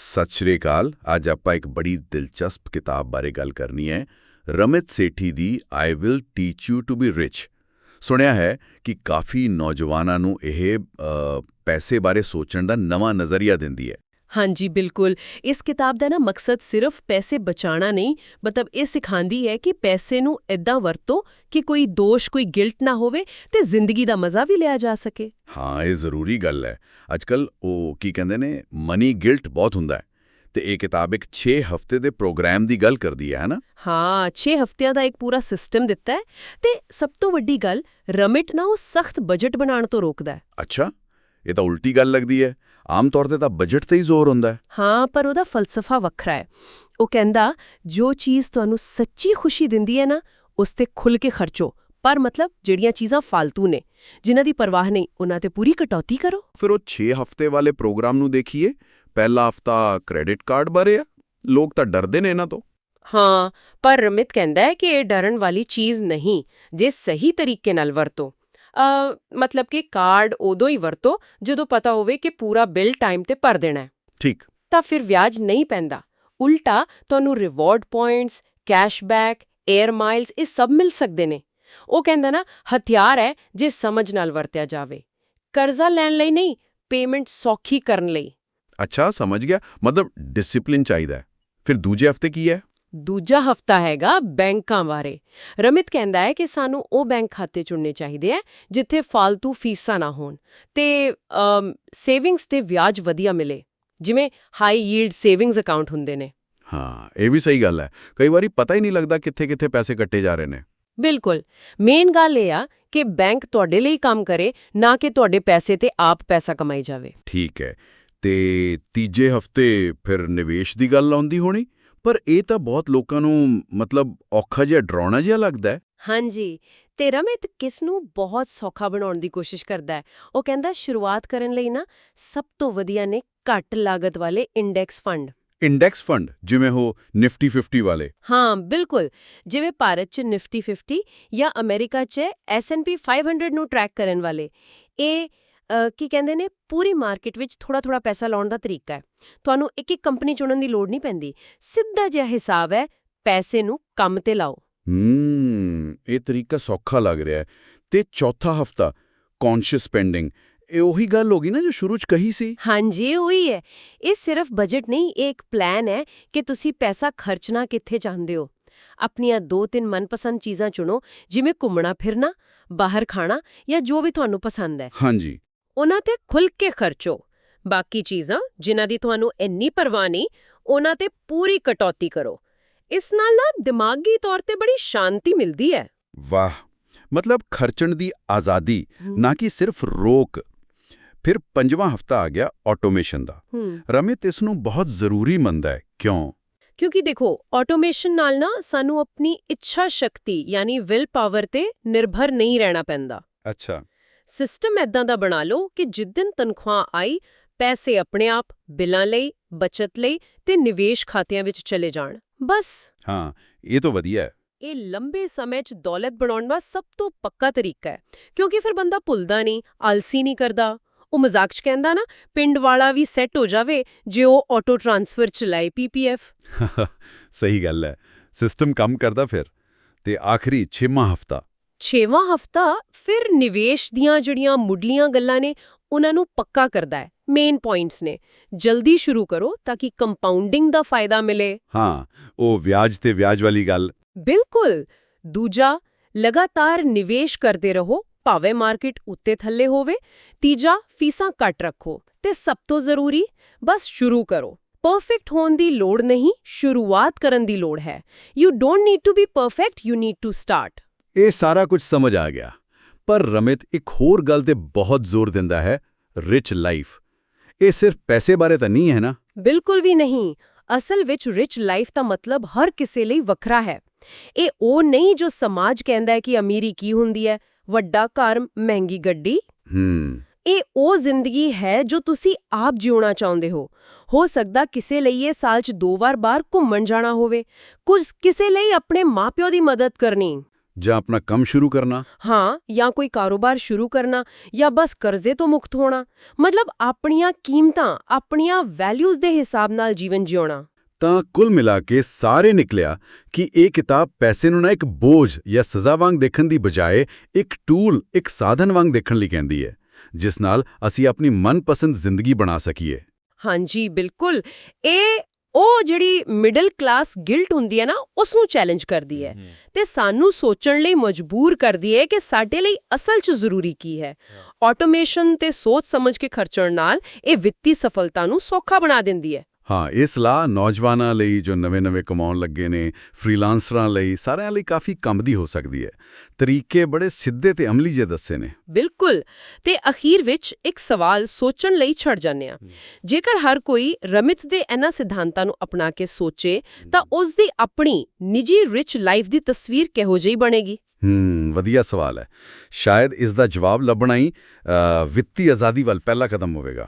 ਸਤਿ ਸ਼੍ਰੀ ਅਕਾਲ। ਅੱਜ ਆਪਾਂ ਇੱਕ ਬੜੀ ਦਿਲਚਸਪ ਕਿਤਾਬ ਬਾਰੇ ਗੱਲ ਕਰਨੀ ਹੈ। ਰਮਿਤ ਸੇਠੀ ਦੀ I will teach you to be rich ਸੁਣਿਆ ਹੈ ਕਿ ਕਾਫੀ ਨੌਜਵਾਨਾਂ ਨੂੰ ਇਹ ਪੈਸੇ ਬਾਰੇ ਸੋਚਣ ਦਾ ਨਵਾਂ ਨਜ਼ਰੀਆ ਦਿੰਦੀ ਹੈ। ਹਾਂਜੀ ਬਿਲਕੁਲ। ਇਸ ਕਿਤਾਬ ਦਾ ਨਾ ਮਕਸਦ ਸਿਰਫ ਪੈਸੇ ਬਚਾਉਣਾ ਨਹੀਂ ਮਤਲਬ ਇਹ ਸਿਖਾਉਂਦੀ ਹੈ ਕਿ ਪੈਸੇ ਨੂੰ ਇਦਾਂ ਵਰਤੋ ਕਿ ਕੋਈ ਦੋਸ਼ ਕੋਈ ਗਿਲਟ ਨਾ ਹੋਵੇ ਤੇ ਜ਼ਿੰਦਗੀ ਦਾ ਮਜ਼ਾ ਵੀ ਲਿਆ ਜਾ ਸਕੇ। ਹਾਂ ਇਹ ਜ਼ਰੂਰੀ ਗੱਲ ਹੈ। ਅੱਜਕੱਲ ਉਹ ਕੀ ਕਹਿੰਦੇ ਨੇ ਮਨੀ ਗਿਲਟ ਬਹੁਤ ਹੁੰਦਾ ਹੈ ਤੇ ਇਹ ਕਿਤਾਬ ਇੱਕ 6 ਹਫ਼ਤੇ ਦੇ ਪ੍ਰੋਗਰਾਮ ਦੀ ਗੱਲ ਕਰਦੀ ਹੈ ਹਨਾ? ਹਾਂ 6 ਹਫ਼ਤਿਆਂ ਦਾ ਇੱਕ ਪੂਰਾ ਸਿਸਟਮ ਦਿੱਤਾ ਹੈ ਤੇ ਸਭ ਤੋਂ ਵੱਡੀ ਗੱਲ ਰਮਿਟ ਨਾ ਉਹ ਸਖਤ ਬਜਟ ਬਣਾਉਣ ਤੋਂ ਰੋਕਦਾ ਹੈ। ਅੱਛਾ ਇਹ ਤਾਂ ਉਲਟੀ ਗੱਲ ਲੱਗਦੀ ਹੈ। ਆਮ ਤੌਰ ਤੇ ਤਾਂ ਬਜਟ ਤੇ ਹੀ ਜ਼ੋਰ ਹੁੰਦਾ ਹੈ। ਹਾਂ ਪਰ ਉਹਦਾ ਫਲਸਫਾ ਵੱਖਰਾ ਹੈ। ਉਹ ਕਹਿੰਦਾ ਜੋ ਚੀਜ਼ ਤੁਹਾਨੂੰ ਸੱਚੀ ਖੁਸ਼ੀ ਦਿੰਦੀ ਹੈ ਨਾ ਉਸ ਤੇ ਖੁੱਲ ਕੇ ਖਰਚੋ। ਪਰ ਮਤਲਬ ਜਿਹੜੀਆਂ ਚੀਜ਼ਾਂ ਫालतू ਨੇ ਜਿਨ੍ਹਾਂ ਦੀ ਪਰਵਾਹ ਨਹੀਂ ਉਹਨਾਂ ਤੇ ਪੂਰੀ ਕਟੌਤੀ ਕਰੋ। ਫਿਰ ਉਹ 6 ਹਫ਼ਤੇ ਵਾਲੇ ਪ੍ਰੋਗਰਾਮ ਨੂੰ ਦੇਖੀਏ। ਪਹਿਲਾ ਹਫ਼ਤਾ ਕ੍ਰੈਡਿਟ ਕਾਰਡ ਬਾਰੇ ਆ। ਲੋਕ ਤਾਂ ਡਰਦੇ ਨੇ ਇਹਨਾਂ ਤੋਂ। ਹਾਂ ਪਰ ਰਮਿਤ ਕਹਿੰਦਾ ਹੈ ਕਿ ਇਹ ਡਰਨ ਵਾਲੀ ਚੀਜ਼ ਨਹੀਂ ਜੇ ਸਹੀ ਤਰੀਕੇ ਨਾਲ ਵਰਤੋ। ਮਤਲਬ ਕਿ ਕਾਰਡ ਉਦੋਂ ਹੀ ਵਰਤੋ ਜਦੋਂ ਪਤਾ ਹੋਵੇ ਕਿ ਪੂਰਾ ਬਿੱਲ ਟਾਈਮ ਤੇ ਭਰ ਦੇਣਾ ਹੈ। ਠੀਕ। ਤਾਂ ਫਿਰ ਵਿਆਜ ਨਹੀਂ ਪੈਂਦਾ। ਉਲਟਾ ਤੁਹਾਨੂੰ reward points cashback air miles ਇਹ ਸਭ ਮਿਲ ਸਕਦੇ ਨੇ। ਉਹ ਕਹਿੰਦਾ ਨਾ ਹਥਿਆਰ ਹੈ ਜੇ ਸਮਝ ਨਾਲ ਵਰਤਿਆ ਜਾਵੇ। ਕਰਜ਼ਾ ਲੈਣ ਲਈ ਨਹੀਂ ਪੇਮੈਂਟ ਸੌਖੀ ਕਰਨ ਲਈ। ਅੱਛਾ ਸਮਝ ਗਿਆ। ਮਤਲਬ ਡਿਸਪਲਿਨ ਚਾਹੀਦਾ। ਫਿਰ ਦੂਜੇ ਹਫ਼ਤੇ ਕੀ ਹੈ? ਦੂਜਾ ਹਫਤਾ ਹੈਗਾ ਬੈਂਕਾਂ ਬਾਰੇ। ਰਮਿਤ ਕਹਿੰਦਾ ਹੈ ਕਿ ਸਾਨੂੰ ਉਹ ਬੈਂਕ ਖਾਤੇ ਚੁਣਨੇ ਚਾਹੀਦੇ ਆ ਜਿੱਥੇ ਫालतू ਫੀਸਾਂ ਨਾ ਹੋਣ ਤੇ ਸੇਵਿੰਗਸ ਤੇ ਵਿਆਜ ਵਧੀਆ ਮਿਲੇ ਜਿਵੇਂ ਹਾਈ ਯੀਲਡ ਸੇਵਿੰਗਸ ਅਕਾਊਂਟ ਹੁੰਦੇ ਨੇ। ਹਾਂ ਇਹ ਵੀ ਸਹੀ ਗੱਲ ਹੈ। ਕਈ ਵਾਰੀ ਪਤਾ ਹੀ ਨਹੀਂ ਲੱਗਦਾ ਕਿੱਥੇ-ਕਿੱਥੇ ਪੈਸੇ ਕੱਟੇ ਜਾ ਰਹੇ ਨੇ। ਬਿਲਕੁਲ। ਮੇਨ ਗੱਲ ਇਹ ਆ ਕਿ ਬੈਂਕ ਤੁਹਾਡੇ ਲਈ ਕੰਮ ਕਰੇ ਨਾ ਕਿ ਤੁਹਾਡੇ ਪੈਸੇ ਤੇ ਆਪ ਪੈਸਾ ਕਮਾਈ ਜਾਵੇ। ਠੀਕ ਹੈ। ਤੇ ਤੀਜੇ ਹਫ਼ਤੇ ਫਿਰ ਨਿਵੇਸ਼ ਦੀ ਗੱਲ ਆਉਂਦੀ ਹੋਣੀ? ਪਰ ਇਹ ਤਾਂ ਬਹੁਤ ਲੋਕਾਂ ਨੂੰ ਮਤਲਬ ਔਖਾ ਜਿਹਾ ਡਰਾਉਣਾ ਜਿਹਾ ਲੱਗਦਾ ਹੈ। ਹਾਂਜੀ ਤੇ ਰਮਿਤ ਕਿਸ ਨੂੰ ਬਹੁਤ ਸੌਖਾ ਬਣਾਉਣ ਦੀ ਕੋਸ਼ਿਸ਼ ਕਰਦਾ ਹੈ? ਉਹ ਕਹਿੰਦਾ ਸ਼ੁਰੂਆਤ ਕਰਨ ਲਈ ਨਾ ਸਭ ਤੋਂ ਵਧੀਆ ਨੇ ਘੱਟ ਲਾਗਤ ਵਾਲੇ ਇੰਡੈਕਸ ਫੰਡ। ਇੰਡੈਕਸ ਫੰਡ ਜਿਵੇਂ ਉਹ ਨਿਫਟੀ 50 ਵਾਲੇ। ਹਾਂ ਬਿਲਕੁਲ। ਜਿਵੇਂ ਭਾਰਤ 'ਚ ਨਿਫਟੀ 50 ਜਾਂ ਅਮਰੀਕਾ 'ਚ S&P 500 ਨੂੰ ਟਰੈਕ ਕਰਨ ਵਾਲੇ। ਇਹ ਕੀ ਕਹਿੰਦੇ ਨੇ ਪੂਰੀ ਮਾਰਕੀਟ ਵਿੱਚ ਥੋੜਾ ਥੋੜਾ ਪੈਸਾ ਲਾਉਣ ਦਾ ਤਰੀਕਾ ਹੈ। ਤੁਹਾਨੂੰ ਇੱਕ ਇੱਕ ਕੰਪਨੀ ਚੁਣਨ ਦੀ ਲੋੜ ਨਹੀਂ ਪੈਂਦੀ। ਸਿੱਧਾ ਜਿਹਾ ਹਿਸਾਬ ਹੈ ਪੈਸੇ ਨੂੰ ਕੰਮ ਤੇ ਲਾਓ। ਹੂੰ ਇਹ ਤਰੀਕਾ ਸੌਖਾ ਲੱਗ ਰਿਹਾ ਹੈ। ਤੇ ਚੌਥਾ ਹਫ਼ਤਾ ਕੌਨਸ਼ੀਅਸ ਸਪੈਂਡਿੰਗ ਇਹ ਉਹੀ ਗੱਲ ਹੋ ਗਈ ਨਾ ਜੋ ਸ਼ੁਰੂ 'ਚ ਕਹੀ ਸੀ? ਹਾਂਜੀ ਉਹੀ ਹੈ। ਇਹ ਸਿਰਫ ਬਜਟ ਨਹੀਂ ਇਹ ਇੱਕ ਪਲਾਨ ਹੈ ਕਿ ਤੁਸੀਂ ਪੈਸਾ ਖਰਚਣਾ ਕਿੱਥੇ ਚਾਹੁੰਦੇ ਹੋ। ਆਪਣੀਆਂ ਦੋ ਤਿੰਨ ਮਨਪਸੰਦ ਚੀਜ਼ਾਂ ਚੁਣੋ ਜਿਵੇਂ ਘੁੰਮਣਾ ਫਿਰਨਾ ਬਾਹਰ ਖਾਣਾ ਜਾਂ ਜੋ ਵੀ ਤੁਹਾਨੂੰ ਪਸੰਦ ਹੈ। ਹਾਂਜੀ। ਉਹਨਾਂ ਤੇ ਖੁੱਲ ਕੇ ਖਰਚੋ। ਬਾਕੀ ਚੀਜ਼ਾਂ ਜਿਨ੍ਹਾਂ ਦੀ ਤੁਹਾਨੂੰ ਇੰਨੀ ਪਰਵਾਹ ਨਹੀਂ ਉਹਨਾਂ ਤੇ ਪੂਰੀ ਕਟੌਤੀ ਕਰੋ। ਇਸ ਨਾਲ ਨਾ ਦਿਮਾਗੀ ਤੌਰ ਤੇ ਬੜੀ ਸ਼ਾਂਤੀ ਮਿਲਦੀ ਹੈ। ਵਾਹ! ਮਤਲਬ ਖਰਚਣ ਦੀ ਆਜ਼ਾਦੀ ਨਾ ਕਿ ਸਿਰਫ ਰੋਕ। ਫਿਰ ਪੰਜਵਾਂ ਹਫ਼ਤਾ ਆ ਗਿਆ ਆਟੋਮੇਸ਼ਨ ਦਾ। ਰਮਿਤ ਇਸ ਨੂੰ ਬਹੁਤ ਜ਼ਰੂਰੀ ਮੰਨਦਾ ਹੈ। ਕਿਉਂ? ਕਿਉਂਕਿ ਦੇਖੋ ਆਟੋਮੇਸ਼ਨ ਨਾਲ ਨਾ ਸਾਨੂੰ ਆਪਣੀ ਇੱਛਾ ਸ਼ਕਤੀ ਯਾਨੀ ਵਿਲ ਪਾਵਰ ਤੇ ਨਿਰਭਰ ਨਹੀਂ ਰਹਿਣਾ ਪੈਂਦਾ। ਅੱਛਾ। ਸਿਸਟਮ ਐਦਾਂ ਦਾ ਬਣਾ ਲਓ ਕਿ ਜਿੱਦਨ ਤਨਖਾਹ ਆਈ ਪੈਸੇ ਆਪਣੇ ਆਪ ਬਿੱਲਾਂ ਲਈ ਬਚਤ ਲਈ ਤੇ ਨਿਵੇਸ਼ ਖਾਤਿਆਂ ਵਿੱਚ ਚਲੇ ਜਾਣ। ਬਸ। ਹਾਂ ਇਹ ਤਾਂ ਵਧੀਆ ਹੈ। ਇਹ ਲੰਬੇ ਸਮੇਂ 'ਚ ਦੌਲਤ ਬਣਾਉਣ ਦਾ ਸਭ ਤੋਂ ਪੱਕਾ ਤਰੀਕਾ ਹੈ ਕਿਉਂਕਿ ਫਿਰ ਬੰਦਾ ਭੁੱਲਦਾ ਨਹੀਂ ਆਲਸੀ ਨਹੀਂ ਕਰਦਾ। ਉਹ ਮਜ਼ਾਕ 'ਚ ਕਹਿੰਦਾ ਨਾ ਪਿੰਡ ਵਾਲਾ ਵੀ ਸੈੱਟ ਹੋ ਜਾਵੇ ਜੇ ਉਹ ਆਟੋ ਟ੍ਰਾਂਸਫਰ ਚਲਾਏ ਪੀਪੀਐਫ ਸਹੀ ਗੱਲ ਹੈ। ਸਿਸਟਮ ਕੰਮ ਕਰਦਾ ਫਿਰ। ਤੇ ਆਖਰੀ 6ਵਾਂ ਹਫ਼ਤਾ। ਛੇਵਾਂ ਹਫਤਾ ਫਿਰ ਨਿਵੇਸ਼ ਦੀਆਂ ਜਿਹੜੀਆਂ ਮੁੱਢਲੀਆਂ ਗੱਲਾਂ ਨੇ ਉਹਨਾਂ ਨੂੰ ਪੱਕਾ ਕਰਦਾ ਹੈ ਮੇਨ ਪੁਆਇੰਟਸ ਨੇ। ਜਲਦੀ ਸ਼ੁਰੂ ਕਰੋ ਤਾਂ ਕਿ ਕੰਪਾਊਂਡਿੰਗ ਦਾ ਫਾਇਦਾ ਮਿਲੇ। ਹਾਂ ਉਹ ਵਿਆਜ ਤੇ ਵਿਆਜ ਵਾਲੀ ਗੱਲ। ਬਿਲਕੁਲ! ਦੂਜਾ ਲਗਾਤਾਰ ਨਿਵੇਸ਼ ਕਰਦੇ ਰਹੋ ਭਾਵੇਂ ਮਾਰਕੀਟ ਉੱਤੇ ਥੱਲੇ ਹੋਵੇ। ਤੀਜਾ ਫੀਸਾਂ ਘੱਟ ਰੱਖੋ ਤੇ ਸਭ ਤੋਂ ਜ਼ਰੂਰੀ ਬਸ ਸ਼ੁਰੂ ਕਰੋ। ਪਰਫੈਕਟ ਹੋਣ ਦੀ ਲੋੜ ਨਹੀਂ ਸ਼ੁਰੂਆਤ ਕਰਨ ਦੀ ਲੋੜ ਹੈ। You don't need to be perfect you need to start ਇਹ ਸਾਰਾ ਕੁਝ ਸਮਝ ਆ ਗਿਆ। ਪਰ ਰਮਿਤ ਇੱਕ ਹੋਰ ਗੱਲ ਤੇ ਬਹੁਤ ਜ਼ੋਰ ਦਿੰਦਾ ਹੈ ਰਿਚ ਲਾਈਫ ਇਹ ਸਿਰਫ ਪੈਸੇ ਬਾਰੇ ਤਾਂ ਨਹੀਂ ਹੈ ਨਾ? ਬਿਲਕੁਲ ਵੀ ਨਹੀਂ। ਅਸਲ ਵਿੱਚ ਰਿਚ ਲਾਈਫ ਦਾ ਮਤਲਬ ਹਰ ਕਿਸੇ ਲਈ ਵੱਖਰਾ ਹੈ। ਇਹ ਉਹ ਨਹੀਂ ਜੋ ਸਮਾਜ ਕਹਿੰਦਾ ਹੈ ਕਿ ਅਮੀਰੀ ਕੀ ਹੁੰਦੀ ਹੈ ਵੱਡਾ ਘਰ ਮਹਿੰਗੀ ਗੱਡੀ। ਹੂੰ। ਇਹ ਉਹ ਜ਼ਿੰਦਗੀ ਹੈ ਜੋ ਤੁਸੀਂ ਆਪ ਜਿਉਣਾ ਚਾਹੁੰਦੇ ਹੋ। ਹੋ ਸਕਦਾ ਕਿਸੇ ਲਈ ਇਹ ਸਾਲ 'ਚ ਦੋ ਵਾਰ ਬਾਹਰ ਘੁੰਮਣ ਜਾਣਾ ਹੋਵੇ। ਕੁਝ ਕਿਸੇ ਲਈ ਆਪਣੇ ਮਾਪਿਓ ਦੀ ਮਦਦ ਕਰਨੀ। ਜਾਂ ਆਪਣਾ ਕੰਮ ਸ਼ੁਰੂ ਕਰਨਾ? ਹਾਂ ਜਾਂ ਕੋਈ ਕਾਰੋਬਾਰ ਸ਼ੁਰੂ ਕਰਨਾ ਜਾਂ ਬਸ ਕਰਜ਼ੇ ਤੋਂ ਮੁਕਤ ਹੋਣਾ। ਮਤਲਬ ਆਪਣੀਆਂ ਕੀਮਤਾਂ ਆਪਣੀਆਂ ਵੈਲਿਊਜ਼ ਦੇ ਹਿਸਾਬ ਨਾਲ ਜੀਵਨ ਜਿਉਣਾ। ਤਾਂ ਕੁੱਲ ਮਿਲਾ ਕੇ ਸਾਰੇ ਨਿਕਲਿਆ ਕਿ ਇਹ ਕਿਤਾਬ ਪੈਸੇ ਨੂੰ ਨਾ ਇੱਕ ਬੋਝ ਜਾਂ ਸਜ਼ਾ ਵਾਂਗ ਦੇਖਣ ਦੀ ਬਜਾਏ ਇੱਕ ਟੂਲ ਇੱਕ ਸਾਧਨ ਵਾਂਗ ਦੇਖਣ ਲਈ ਕਹਿੰਦੀ ਹੈ ਜਿਸ ਨਾਲ ਅਸੀਂ ਆਪਣੀ ਮਨਪਸੰਦ ਜ਼ਿੰਦਗੀ ਬਣਾ ਸਕੀਏ। ਹਾਂਜੀ ਬਿਲਕੁਲ। ਇਹ ਉਹ ਜਿਹੜੀ ਮਿਡਲ ਕਲਾਸ ਗਿਲਟ ਹੁੰਦੀ ਹੈ ਨਾ ਉਸ ਨੂੰ ਚੈਲੰਜ ਕਰਦੀ ਹੈ। ਤੇ ਸਾਨੂੰ ਸੋਚਣ ਲਈ ਮਜਬੂਰ ਕਰਦੀ ਹੈ ਕਿ ਸਾਡੇ ਲਈ ਅਸਲ 'ਚ ਜ਼ਰੂਰੀ ਕੀ ਹੈ। ਆਟੋਮੇਸ਼ਨ ਤੇ ਸੋਚ ਸਮਝ ਕੇ ਖਰਚਣ ਨਾਲ ਇਹ ਵਿੱਤੀ ਸਫਲਤਾ ਨੂੰ ਸੌਖਾ ਬਣਾ ਦਿੰਦੀ ਹੈ। ਹਾਂ ਇਹ ਸਲਾਹ ਨੌਜਵਾਨਾਂ ਲਈ ਜੋ ਨਵੇਂ-ਨਵੇਂ ਕਮਾਉਣ ਲੱਗੇ ਨੇ ਫ੍ਰੀਲਾਂਸਰਾਂ ਲਈ ਸਾਰਿਆਂ ਲਈ ਕਾਫੀ ਕੰਮ ਦੀ ਹੋ ਸਕਦੀ ਹੈ। ਤਰੀਕੇ ਬੜੇ ਸਿੱਧੇ ਤੇ ਅਮਲੀ ਜੇ ਦੱਸੇ ਨੇ। ਬਿਲਕੁਲ। ਤੇ ਅਖੀਰ ਵਿੱਚ ਇੱਕ ਸਵਾਲ ਸੋਚਣ ਲਈ ਛੱਡ ਜਾਂਦੇ ਆ ਜੇਕਰ ਹਰ ਕੋਈ ਰਮਿਤ ਦੇ ਇਹਨਾਂ ਸਿਧਾਂਤਾਂ ਨੂੰ ਅਪਣਾ ਕੇ ਸੋਚੇ ਤਾਂ ਉਸ ਦੀ ਆਪਣੀ ਨਿੱਜੀ ਰਿਚ ਲਾਈਫ ਦੀ ਤਸਵੀਰ ਕਿਹੋ ਜਿਹੀ ਬਣੇਗੀ? ਹੂੰ ਵਧੀਆ ਸਵਾਲ ਹੈ। ਸ਼ਾਇਦ ਇਸ ਦਾ ਜਵਾਬ ਲੱਭਣਾ ਹੀ ਵਿੱਤੀ ਆਜ਼ਾਦੀ ਵੱਲ ਪਹਿਲਾ ਕਦਮ ਹੋਵੇਗਾ।